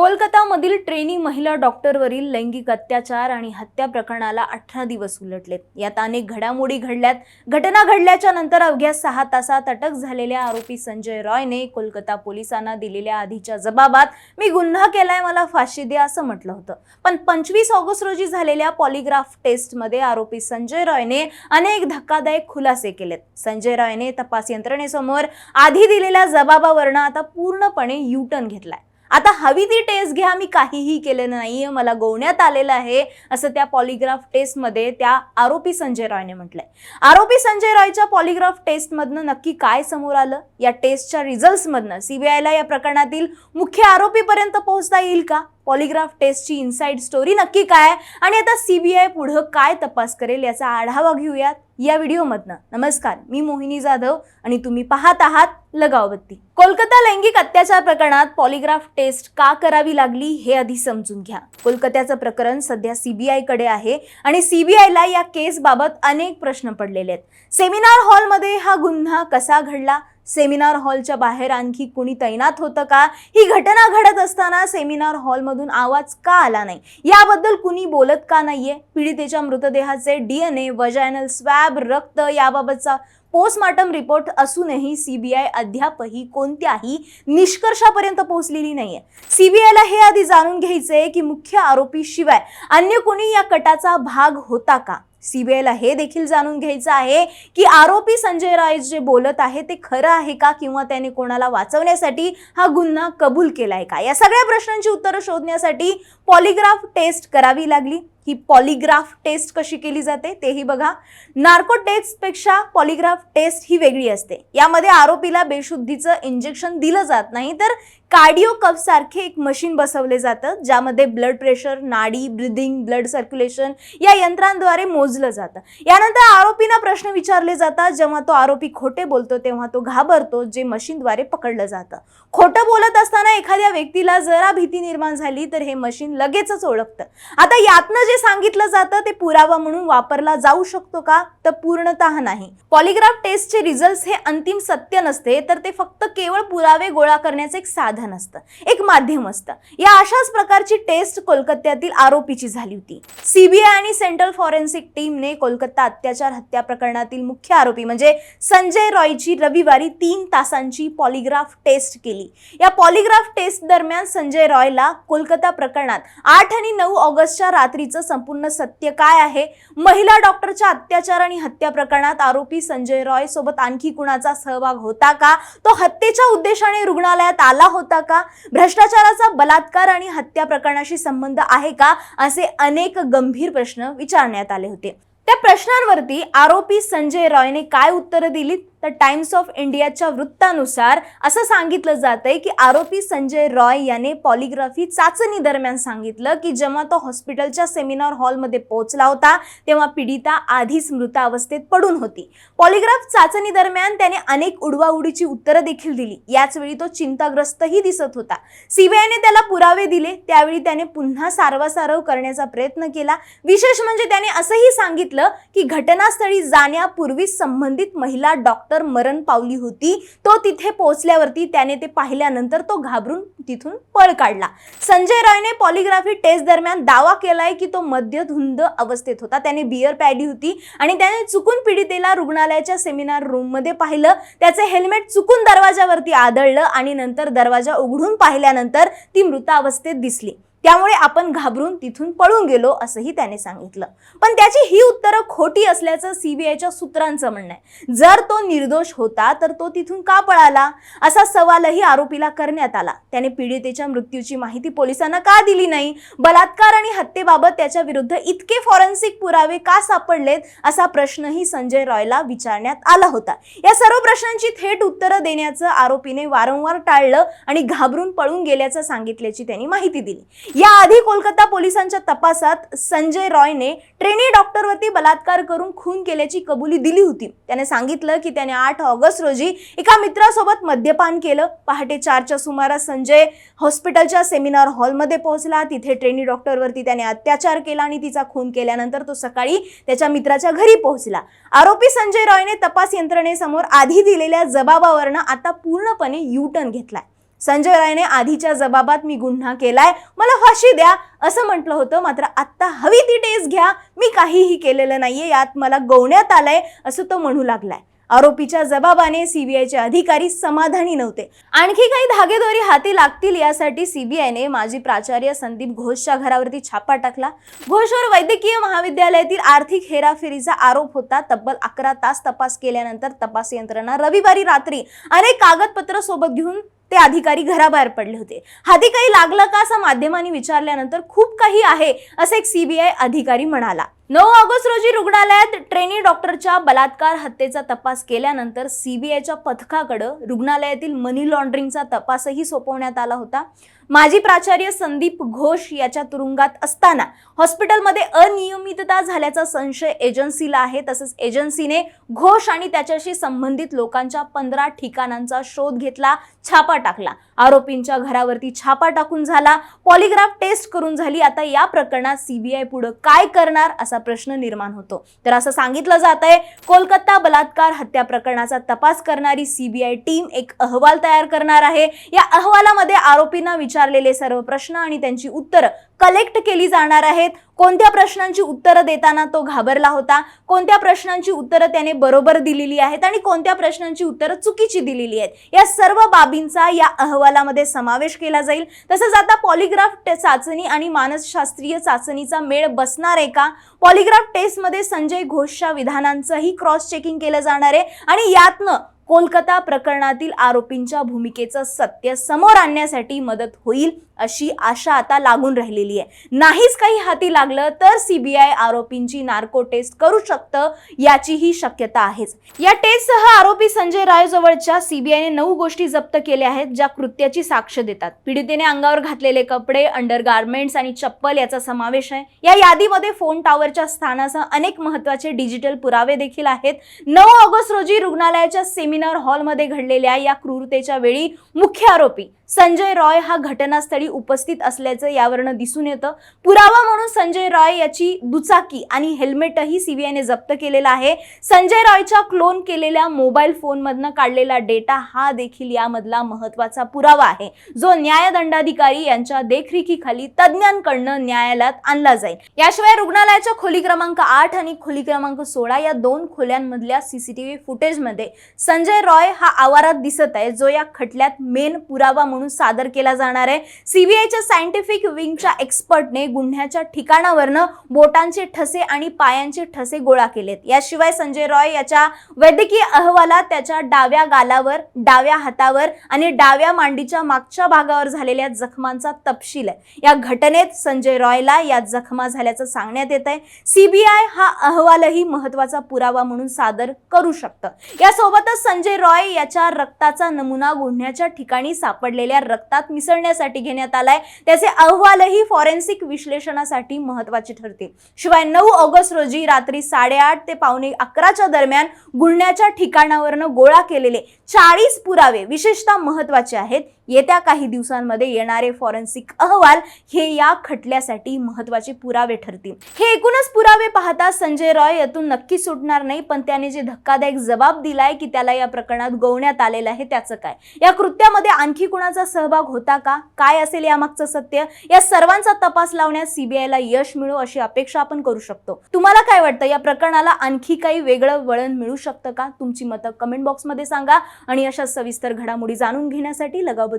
कोलकातामधील trainee महिला डॉक्टरवरील लैंगिक अत्याचार आणि हत्या प्रकरणाला अठरा दिवस उलटलेत. यात अनेक घडामोडी घडल्यात. घटना घडल्याच्या नंतर अवघ्या सहा तासात अटक झालेल्या आरोपी संजय रॉयने कोलकाता पोलिसांना दिलेल्या आधीच्या जबाबात मी गुन्हा केलाय मला फाशी द्या असं म्हटलं होतं. पण पंचवीस ऑगस्ट रोजी झालेल्या पॉलिग्राफ टेस्टमध्ये आरोपी संजय रॉयने अनेक धक्कादायक खुलासे केलेत. संजय रॉयने तपास यंत्रणेसमोर आधी दिलेल्या जबाबावरनं आता पूर्णपणे युटर्न घेतलाय. आता हवी ती टेस्ट घ्या मी काहीही केलेलं नाहीये मला गोवण्यात आलेलं आहे असं त्या पॉलिग्राफ टेस्टमध्ये त्या आरोपी संजय रॉयने म्हटलंय. आरोपी संजय रॉयच्या पॉलिग्राफ टेस्टमधनं नक्की काय समोर आलं? या टेस्टच्या रिझल्ट्समधनं सीबीआयला या प्रकरणातील मुख्य आरोपीपर्यंत पोहोचता येईल का? पॉलिग्राफ टेस्टची इनसाइड स्टोरी नक्की काय आणि आता सीबीआय पुढं काय तपास करेल याचा आढावा घेऊयात या व्हिडिओमधनं. नमस्कार मी मोहिनी जाधव आणि तुम्ही पाहत आहात लगावबत्ती. कोलकाता लैंगिक अत्याचार प्रकरणात पॉलिग्राफ टेस्ट का करावी लागली हे आधी समजून घ्या. कोलकात्याचं प्रकरण सध्या सीबीआयकडे आहे आणि सीबीआयला या केसबाबत अनेक प्रश्न पडलेले आहेत. सेमिनार हॉलमध्ये हा गुन्हा कसा घडला? सेमिनार हॉलच्या बाहेर आणखी कुणी तैनात होतं का? ही घटना घडत असताना सेमिनार हॉलमधून आवाज का आला नाही? याबद्दल कुणी बोलत का नाहीये? पीडितेच्या मृतदेहाचे डीएनए वजायनल स्वॅब रक्त याबाबतचा पोस्टमार्टम रिपोर्ट असूनही सीबीआय अद्यापही कोणत्याही निष्कर्षापर्यंत पोहोचलेली नाहीये. सीबीआयला हे आधी जाणून घ्यायचंय की मुख्य आरोपी शिवाय अन्य कोणी या कटाचा भाग होता का? सीबीआयला हे देखील जाणून घ्यायचं आहे की आरोपी संजय राय जे बोलत आहे ते खरं आहे का किंवा त्याने कोणाला वाचवण्यासाठी हा गुन्हा कबूल केलाय का? या सगळ्या प्रश्नांची उत्तरं शोधण्यासाठी पॉलिग्राफ टेस्ट करावी लागली. ही पॉलिग्राफ टेस्ट कशी केली जाते तेही बघा. नार्को टेस्टपेक्षा पॉलिग्राफ टेस्ट ही वेगळी असते. यामध्ये आरोपीला बेशुद्धीचं इंजेक्शन दिलं जात नाही तर कार्डिओ कप सारखे एक मशीन बसवले जातं ज्यामध्ये ब्लड प्रेशर नाडी ब्रिदिंग ब्लड सर्क्युलेशन या यंत्रांद्वारे मोजलं जातं. यानंतर आरोपींना प्रश्न विचारले जातात जेव्हा तो आरोपी खोटे बोलतो तेव्हा तो घाबरतो जे मशीनद्वारे पकडलं जातं. खोटं बोलत असताना एखाद्या व्यक्तीला जरा भीती निर्माण झाली तर हे मशीन लगेचच ओळखतं. आता यातनं जे सांगितलं जातं ते पुरावा म्हणून वापरला जाऊ शकतो का? तर पूर्णतः नाही. पॉलिग्राफ टेस्टचे रिझल्ट हे अंतिम सत्य नसते तर ते फक्त केवळ पुरावे गोळा करण्याचं एक साधन असतं. एक माध्यम असतं. या अशाच प्रकारची टेस्ट कोलकात्यातील आरोपीची झाली होती. सीबीआय आणि सेंट्रल फॉरेन्सिक टीमने कोलकाता अत्याचार हत्या प्रकरणातील मुख्य आरोपी म्हणजे संजय रॉयची रविवारी तीन तासांची पॉलिग्राफ टेस्ट केली. या पॉलिग्राफ टेस्ट दरम्यान संजय रॉयला कोलकाता प्रकरणात आठ आणि नऊ ऑगस्टच्या रात्रीचं संपूर्ण सत्य काय आहे? महिला डॉक्टरच्या अत्याचार आणि हत्या प्रकरणात आरोपी संजय रॉय सोबत आणखी कुणाचा सहभाग होता का? तो हत्येच्या उद्देशाने रुग्णालयात आला होता का? भ्रष्टाचाराचा बलात्कार आणि हत्या प्रकरणाशी संबंध आहे का? असे अनेक गंभीर प्रश्न विचारण्यात आले होते. त्या प्रश्नांवरती आरोपी संजय रॉयने काय उत्तरं दिलीत? तर टाइम्स ऑफ इंडियाच्या वृत्तानुसार असं सांगितलं जातंय की आरोपी संजय रॉय याने पॉलिग्राफी चाचणी दरम्यान सांगितलं की जेव्हा तो हॉस्पिटलच्या सेमिनार हॉलमध्ये पोहोचला होता तेव्हा पीडिता आधीच मृतावस्थेत पडून होती. पॉलिग्राफ चाचणी दरम्यान त्याने अनेक उडवाउडीची उत्तरं देखील दिली. याच वेळी तो चिंताग्रस्तही दिसत होता. सीबीआयने त्याला पुरावे दिले. त्यावेळी त्याने पुन्हा सारवासारव करण्याचा प्रयत्न केला. विशेष म्हणजे त्याने असंही सांगितलं की घटनास्थळी जाण्यापूर्वी संबंधित महिला डॉक्टर मरण पावली होती. तो तिथे पोहोचल्यावरती त्याने ते पाहिल्यानंतर तो घाबरून तिथून पळ काढला. संजय रॉयने पॉलिग्राफी टेस्ट दरम्यान दावा केलाय की तो मद्यधुंद अवस्थेत होता. त्याने बियर प्यायली होती आणि त्याने चुकून पीडितेला रुग्णालयाच्या सेमिनार रूममध्ये पाहिलं. त्याचे हेल्मेट चुकून दरवाजावरती आदळलं आणि नंतर दरवाजा उघडून पाहिल्यानंतर ती मृतावस्थेत दिसली. त्यामुळे आपण घाबरून तिथून पळून गेलो असंही त्याने सांगितलं. पण त्याची ही उत्तरं खोटी असल्याचं सीबीआयच्या सूत्रांचं म्हणणं आहे. जर तो निर्दोष होता तर तो तिथून का पळाला? असा सवालही आरोपीला करण्यात आला. त्याने पीडितेच्या मृत्यूची माहिती पोलिसांना का दिली नाही? बलात्कार आणि हत्येबाबत त्याच्या विरुद्ध इतके फॉरेन्सिक पुरावे का सापडलेत? असा प्रश्नही संजय रॉयला विचारण्यात आला होता. या सर्व प्रश्नांची थेट उत्तरं देण्याचं आरोपीने वारंवार टाळलं आणि घाबरून पळून गेल्याचं सांगितल्याची त्यांनी माहिती दिली. याआधी कोलकाता पोलिसांच्या तपासात संजय रॉयने ट्रेनी डॉक्टरवरती बलात्कार करून खून केल्याची कबुली दिली होती. त्याने सांगितलं की त्याने आठ ऑगस्ट रोजी एका मित्रासोबत मद्यपान केलं. पहाटे चारच्या सुमारास संजय हॉस्पिटलच्या सेमिनार हॉलमध्ये पोहोचला. तिथे ट्रेनी डॉक्टरवरती त्याने अत्याचार केला आणि तिचा खून केल्यानंतर तो सकाळी त्याच्या मित्राच्या घरी पोहोचला. आरोपी संजय रॉयने तपास यंत्रणेसमोर आधी दिलेल्या जबाबावरनं आता पूर्णपणे यू टर्न घेतलाय. संजय रायने आधीच्या जबाबात मी गुन्हा केलाय. मला फाशी द्या असं म्हटलं होतं. मात्र आत्ता हवी ती टेस्ट घ्या. मी काहीही केलेलं नाहीये. यात मला गवण्यात आलंय असं तो म्हणू लागलाय. आरोपीच्या जबाबाने सीबीआयचे अधिकारी समाधानी नव्हते. आणखी काही धागेदोरी हाती लागतील यासाठी सीबीआयने माजी प्राचार्य संदीप घोषच्या घरावरती छापा टाकला. घोषवर वैद्यकीय महाविद्यालयातील आर्थिक हेराफेरीचा आरोप होता. तब्बल अकरा तास तपास केल्यानंतर तपास यंत्रणा रविवारी रात्री अनेक कागदपत्र सोबत घेऊन ते अधिकारी घराबाहेर पडले होते. हाती काही लागलं का असं माध्यमांनी विचारल्यानंतर खूप काही आहे असं एक सीबीआय अधिकारी म्हणाला. नऊ ऑगस्ट रोजी रुग्णालयात ट्रेनी डॉक्टरच्या बलात्कार हत्येचा तपास केल्यानंतर सीबीआयच्या पथकाकडं रुग्णालयातील मनी लॉन्ड्रिंगचा तपासही सोपवण्यात आला होता. माजी प्राचार्य संदीप घोष याच्या तुरुंगात असताना हॉस्पिटलमध्ये अनियमितता झाल्याचा संशय एजन्सीला आहे. तसंच एजन्सीने घोष आणि त्याच्याशी संबंधित लोकांच्या पंधरा ठिकाणांचा शोध घेतला छापा टाकला. आरोपींच्या घरावरती छापा टाकून झाला. पॉलिग्राफ टेस्ट करून झाली. आता या प्रकरणात सीबीआय पुढे काय करणार असा प्रश्न निर्माण होतो. तर असं सांगितलं जात आहे कोलकाता बलात्कार हत्या प्रकरणाचा तपास करणारी सीबीआय टीम एक अहवाल तयार करणार आहे. या अहवालामध्ये आरोपींना विचारलेले सर्व प्रश्न आणि त्यांची उत्तरं कलेक्ट केली जाणार आहेत. कोणत्या प्रश्नांची उत्तरं देताना तो घाबरला होता? कोणत्या प्रश्नांची उत्तरं त्याने बरोबर दिलेली आहेत आणि कोणत्या प्रश्नांची उत्तरं चुकीची दिलेली आहेत? या सर्व बाबींचा या अहवालामध्ये समावेश केला जाईल. तसंच आता पॉलिग्राफ टे- चाचणी आणि मानसशास्त्रीय चाचणीचा मेळ बसणार आहे का? पॉलिग्राफ टेस्टमध्ये संजय घोषच्या विधानांचंही क्रॉस चेकिंग केलं जाणार आहे आणि यातनं कोलकाता प्रकरणातील आरोपींच्या भूमिकेचं सत्य समोर आणण्यासाठी मदत होईल अशी आशा आता लागून राहिलेली आहे. नाहीच काही हाती लागलं तर सीबीआय आरोपींची नार्को टेस्ट करू शकतं याचीही शक्यता आहेच. या टेस्टसह आरोपी संजय राय जवळच्या सीबीआयने नऊ गोष्टी जप्त केल्या आहेत ज्या कृत्याची साक्ष देतात. पीडितेने अंगावर घातलेले कपडे अंडर गार्मेंट्स आणि चप्पल याचा समावेश आहे. या यादीमध्ये फोन टॉवरच्या स्थानासह अनेक महत्त्वाचे डिजिटल पुरावे देखील आहेत. नऊ ऑगस्ट रोजी रुग्णालयाच्या सेमिनार सेमिनार हॉलमध्ये घडलेल्या या क्रूरतेच्या वेळी मुख्य आरोपी संजय रॉय हा घटनास्थळी उपस्थित असल्याचं यावरनं दिसून येतं. पुरावा म्हणून संजय रॉय याची दुचाकी आणि हेल्मेटही सीबीआयने जप्त केलेला आहे. संजय रॉयच्या क्लोन केलेल्या मोबाईल फोनमधनं काढलेला डेटा हा देखील यामधला महत्त्वाचा पुरावा आहे. जो न्यायदंडाधिकारी यांच्या देखरेखीखाली तज्ज्ञांकडनं न्यायालयात आणला जाईल. याशिवाय रुग्णालयाच्या खोली क्रमांक आठ आणि खोली क्रमांक सोळा या दोन खोल्यांमधल्या सीसीटीव्ही फुटेजमध्ये संजय रॉय हा आवारात दिसत आहे जो या खटल्यात मेन पुरावा म्हणून सादर केला जाणार आहे. सीबीआयच्या सायंटिफिक विंगच्या एक्सपर्टने गुन्ह्याच्या ठिकाणावरनं बोटांचे ठसे आणि पायांचे ठसे गोळा केलेत. याशिवाय संजय रॉय याच्या वैद्यकीय अहवालात त्याच्या डाव्या गालावर डाव्या हातावर आणि डाव्या मांडीच्या मागच्या भागावर झालेल्या जखमांचा तपशील आहे. या घटनेत संजय रॉयला या जखमा झाल्याचं सांगण्यात येत आहे सीबीआय हा अहवालही महत्त्वाचा पुरावा म्हणून सादर करू शकतं. यासोबतच संजय रॉय याच्या रक्ताचा नमुना गुन्ह्याच्या ठिकाणी सापडलेल्या रक्तात मिसळण्यासाठी घेण्यात आलाय. त्याचे अहवालही फॉरेन्सिक विश्लेषणासाठी महत्त्वाचे ठरतील. शिवाय नऊ ऑगस्ट रोजी रात्री साडेआठ ते पावणे अकराच्या दरम्यान गुन्ह्याच्या ठिकाणावरनं गोळा केलेले चाळीस पुरावे विशेषतः महत्त्वाचे आहेत. येत्या काही दिवसांमध्ये येणारे फॉरेन्सिक अहवाल हे या खटल्यासाठी महत्त्वाचे पुरावे ठरतील. हे एकूणच पुरावे पाहता संजय रॉय यातून नक्की सुटणार नाही पण त्याने जे धक्कादायक जबाब दिलाय की त्याला या प्रकरणात गवण्यात आलेलं आहे त्याचं काय? या कृत्यामध्ये आणखी कुणाचा सहभाग होता का? काय असेल यामागचं सत्य? या सर्वांचा तपास लावण्यास सीबीआयला यश मिळो अशी अपेक्षा आपण करू शकतो. तुम्हाला काय वाटतं? या प्रकरणाला आणखी काही वेगळं वळण मिळू शकतं का? तुमची मतं कमेंट बॉक्समध्ये सांगा आणि अशा सविस्तर घडामोडी जाणून घेण्यासाठी लगावत